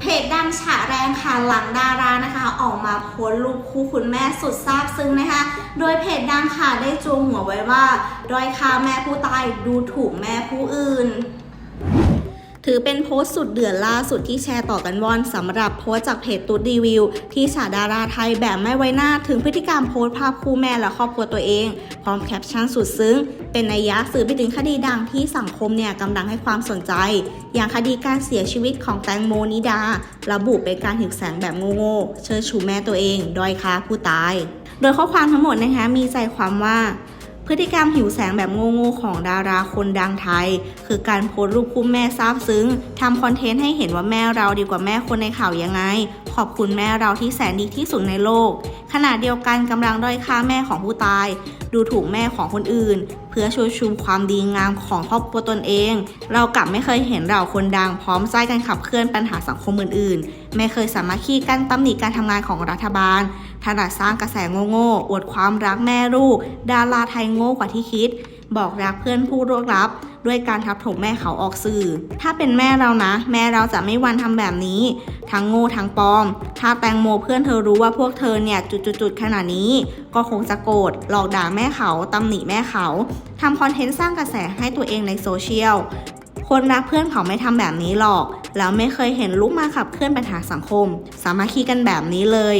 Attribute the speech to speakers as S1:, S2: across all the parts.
S1: เพจดังฉะแรงค่ะหลังดารานะคะ ออกมาโพสรูปคู่คุณแม่สุดซาบซึ้งนะคะ โดยเพจดังค่ะได้จูงหัวไว้ว่าด้อยค่าแม่ผู้ตายดูถูกแม่ผู้อื่น ถือเป็นโพสต์สุดเดือดล่าสุดที่แชร์ต่อกันว่อนสำหรับโพสต์จากเพจตุ๊ดรีวิว ที่ฉาดาราไทยแบบไม่ไว้หน้าถึงพฤติกรรมโพสต์ภาพคู่แม่และครอบครัวตัวเอง พร้อมแคปชั่นสุดซึ้ง เป็นนัยยะสื่อไปถึงคดีดังที่สังคมเนี่ยกำลังให้ความสนใจ อย่างคดีการเสียชีวิตของแตงโมนิดา ระบุเป็นการหิวแสงแบบโง่ๆเชิดชูแม่ตัวเองด้อยค่าผู้ตาย โดยข้อความทั้งหมดนะคะมีใจความว่า พฤติกรรมหิวแสงแบบโง่ๆของดาราคนดังไทย คือการโพสต์รูปคู่แม่ซาบซึ้งทำคอนเทนต์ให้เห็นว่าแม่เราดีกว่าแม่คนในข่าวยังไง ขอบคุณแม่เราที่แสนดีที่สุดในโลก ขณะเดียวกันกำลังด้อยค่าแม่ของผู้ตาย ดูถูกแม่ของคนอื่น เพื่อช่วยชูความดีงามของครอบครัวตนเอง เรากลับไม่เคยเห็นเราคนดังพร้อมใจกันขับเคลื่อนปัญหาสังคมอื่นๆ ไม่เคยสามารถขี้กันตำหนิการทำงานของรัฐบาลถนัดสร้างกระแสโง่ๆอวดความรักแม่ลูก ดาราไทยโง่กว่าที่คิด บอกรักเพื่อนผู้ร่วงลับ ด้วยการทับถมแม่เขาออกสื่อ ถ้าเป็นแม่เรานะ แม่เราจะไม่วันทำแบบนี้ ทั้งโง่ทั้งปลอม ถ้าแตงโมเพื่อนเธอรู้ว่าพวกเธอเนี่ยจุดๆขนาดนี้ ก็คงจะโกรธหลอกด่าแม่เขาตำหนิแม่เขาทำคอนเทนต์สร้างกระแสให้ตัวเองในโซเชียลคนรักเพื่อนเขาไม่ทำแบบนี้หรอก แล้วไม่เคยเห็นลูกมาขับเคลื่อนปัญหาสังคม สามัคคีกันแบบนี้เลย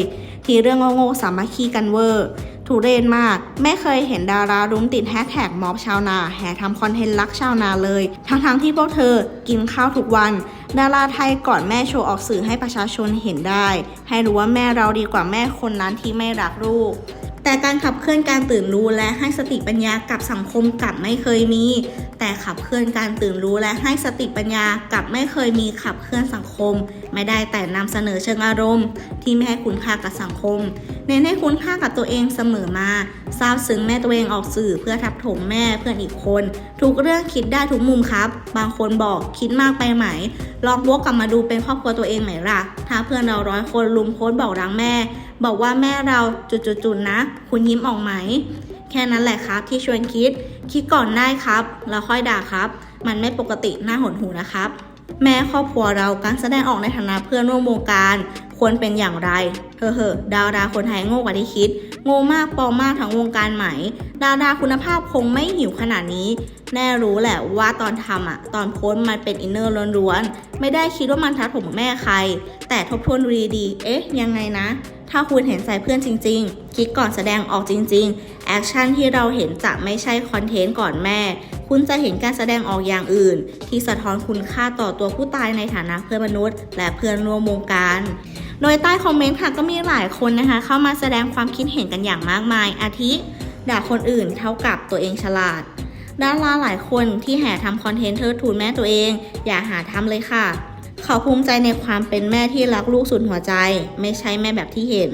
S1: ทีเรื่องโง่ๆสามัคคีกันเวอร์ ทุเรนมาก ไม่เคยเห็นดารารุ้มติดแฮชแท็กม็อบชาวนา แห่ทำคอนเทนต์รักชาวนาเลย ทั้งๆที่พวกเธอกินข้าวทุกวัน ดาราไทยก่อนแม่โชว์ออกสื่อให้ประชาชนเห็นได้ ให้รู้ว่าแม่เราดีกว่าแม่คนนั้นที่ไม่รักลูก แต่การขับเคลื่อนการตื่นรู้และให้สติปัญญากับสังคมกลับไม่เคยมี แต่ขับเคลื่อนการตื่นรู้และให้สติปัญญากับไม่เคยมีขับเคลื่อนสังคม ไม่ได้แต่นำเสนอเชิงอารมณ์ ที่ไม่ให้คุณค่ากับสังคมเน้นให้คุณค่ากับตัวเองเสมอมาทราบซึ้งแม่ตัวเองออกสื่อเพื่อทับถมแม่เพื่อนอีกคน ทุกเรื่องคิดได้ทุกมุมครับ บางคนบอกคิดมากไปไหม ลองวกกลับมาดูเป็นครอบครัวตัวเองไหมล่ะ ถ้าเพื่อนเราร้อยคนลุมโพสบอกรักแม่ บอกว่าแม่เราจุดๆนะคุณยิ้มออกไหม แค่นั้นแหละครับที่ชวนคิด คิดก่อนได้ครับ แล้วค่อยด่าครับ มันไม่ปกติน่าหดหูนะครับ แม่ครอบครัวเราการแสดงออกในฐานะเพื่อนร่วมวงการ ควรเป็นอย่างไรเฮ้อๆดาราคนไทยโง่กว่าที่คิด โง่มากปลอมมากทั้งวงการไหม ดาราคุณภาพคงไม่หิวขนาดนี้ แน่รู้แหละว่าตอนทำอะตอนโพสมันเป็นอินเนอร์ล้วนๆ ไม่ได้คิดว่ามันทัดผมแม่ใคร แต่ทบทวนดูดีๆ เอ๊ะ ยังไงนะ ถ้าคุณเห็นใจเพื่อนจริง ๆ คิดก่อนแสดงออกจริง ๆ แอคชั่นที่เราเห็นจะไม่ใช่คอนเทนต์ก่อนแม่ คุณจะเห็นการแสดงออกอย่างอื่น ที่สะท้อนคุณค่าต่อตัวผู้ตายในฐานะเพื่อนมนุษย์ และเพื่อนร่วมวงการ โดยใต้คอมเมนต์ค่ะก็มีหลายคนนะคะ เข้ามาแสดงความคิดเห็นกันอย่างมากมาย อาทิ ด่าคนอื่นเท่ากับตัวเองฉลาดดาราหลายคนที่แห่ทำคอนเทนต์เทิดทูนแม่ตัวเอง อย่าหาทำเลยค่ะ เขาภูมิใจในความเป็นแม่ที่รักลูกสุดหัวใจ ไม่ใช่แม่แบบที่เห็น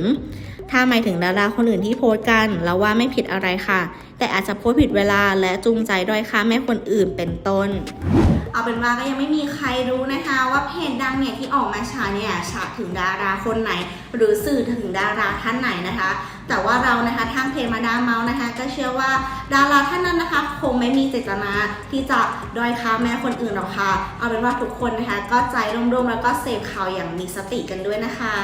S1: ถ้าหมายถึงดาราคนอื่นที่โพสต์กันเราว่าไม่ผิดอะไรค่ะ แต่อาจจะโพสต์ผิดเวลาและจูงใจด้อยค่าแม่คนอื่นเป็นต้น เอาเป็นว่าก็ยังไม่มีใครรู้นะคะ ว่าเพจดังเนี่ยที่ออกมาฉาเนี่ยฉาถึงดาราคนไหน หรือสื่อถึงดาราท่านไหนนะคะ แต่ว่าเรานะคะทางเพจมาดามเมาส์นะคะ ก็เชื่อว่าดาราท่านนั้นนะคะ คงไม่มีเจตนาที่จะด้อยค่าแม่คนอื่นหรอกค่ะ เอาเป็นว่าทุกคนนะคะ ก็ใจร่มๆแล้วก็เสพข่าวอย่างมีสติกันด้วยนะคะ